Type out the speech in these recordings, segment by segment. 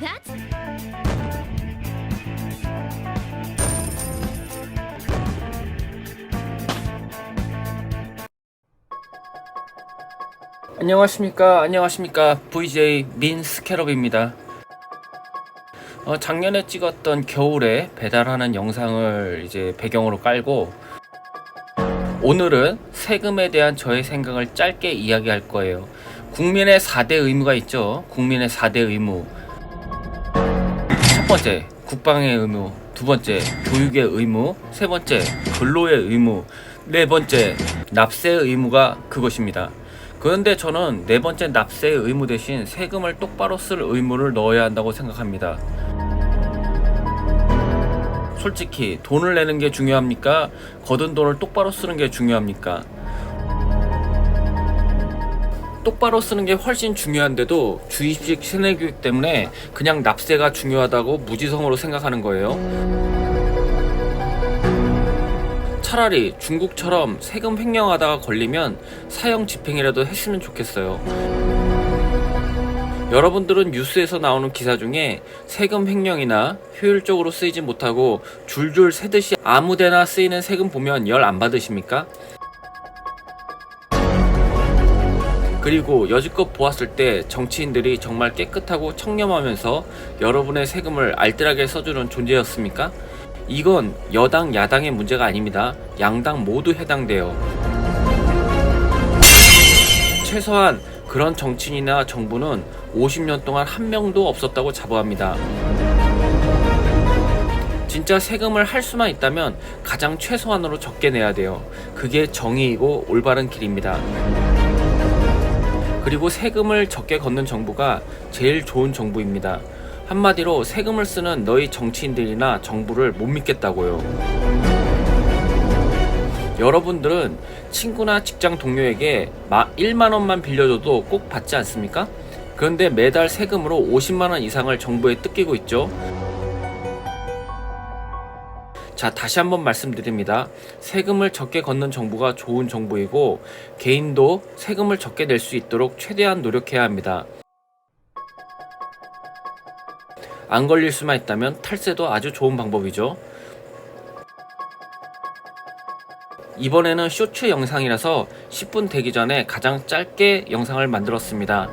That's 안녕하십니까? 안녕하십니까? VJ 민스캐럽입니다. 어, 작년에 찍었던 겨울에 배달하는 영상을 이제 배경으로 깔고 오늘은 세금에 대한 저의 생각을 짧게 이야기할 거예요. 국민의 4대 의무가 있죠. 국민의 4대 의무 첫 번째 국방의 의무 두 번째 교육의 의무 세 번째 근로의 의무 네 번째 납세의 의무가 그것입니다 그런데 저는 네 번째 납세의 의무 대신 세금을 똑바로 쓸 의무를 넣어야 한다고 생각합니다. 솔직히 돈을 내는 게 중요합니까? 거둔 돈을 똑바로 쓰는 게 중요합니까? 똑바로 쓰는 게 훨씬 중요한데도 주입식 세뇌교육 때문에 그냥 납세가 중요하다고 무지성으로 생각하는 거예요. 차라리 중국처럼 세금 횡령하다가 걸리면 사형 집행이라도 했으면 좋겠어요. 여러분들은 뉴스에서 나오는 기사 중에 세금 횡령이나 효율적으로 쓰이지 못하고 줄줄 새듯이 아무데나 쓰이는 세금 보면 열 안 받으십니까? 그리고 여지껏 보았을 때 정치인들이 정말 깨끗하고 청렴하면서 여러분의 세금을 알뜰하게 써주는 존재였습니까? 이건 여당, 야당의 문제가 아닙니다. 양당 모두 해당돼요. 최소한 그런 정치인이나 정부는 50년 동안 한 명도 없었다고 자부합니다. 진짜 세금을 할 수만 있다면 가장 최소한으로 적게 내야 돼요. 그게 정의이고 올바른 길입니다. 그리고 세금을 적게 걷는 정부가 제일 좋은 정부입니다. 한마디로 세금을 쓰는 너희 정치인들이나 정부를 못 믿겠다고요. 여러분들은 친구나 직장 동료에게 1만원만 빌려줘도 꼭 받지 않습니까? 그런데 매달 세금으로 50만원 이상을 정부에 뜯기고 있죠. 자, 다시 한번 말씀드립니다. 세금을 적게 걷는 정부가 좋은 정부이고, 개인도 세금을 적게 낼 수 있도록 최대한 노력해야 합니다. 안 걸릴 수만 있다면 탈세도 아주 좋은 방법이죠. 이번에는 쇼츠 영상이라서 10분 되기 전에 가장 짧게 영상을 만들었습니다.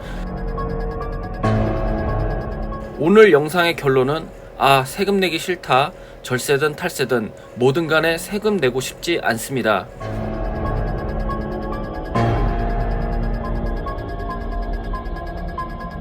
오늘 영상의 결론은 아, 세금 내기 싫다. 절세든 탈세든 뭐든 간에 세금 내고 싶지 않습니다.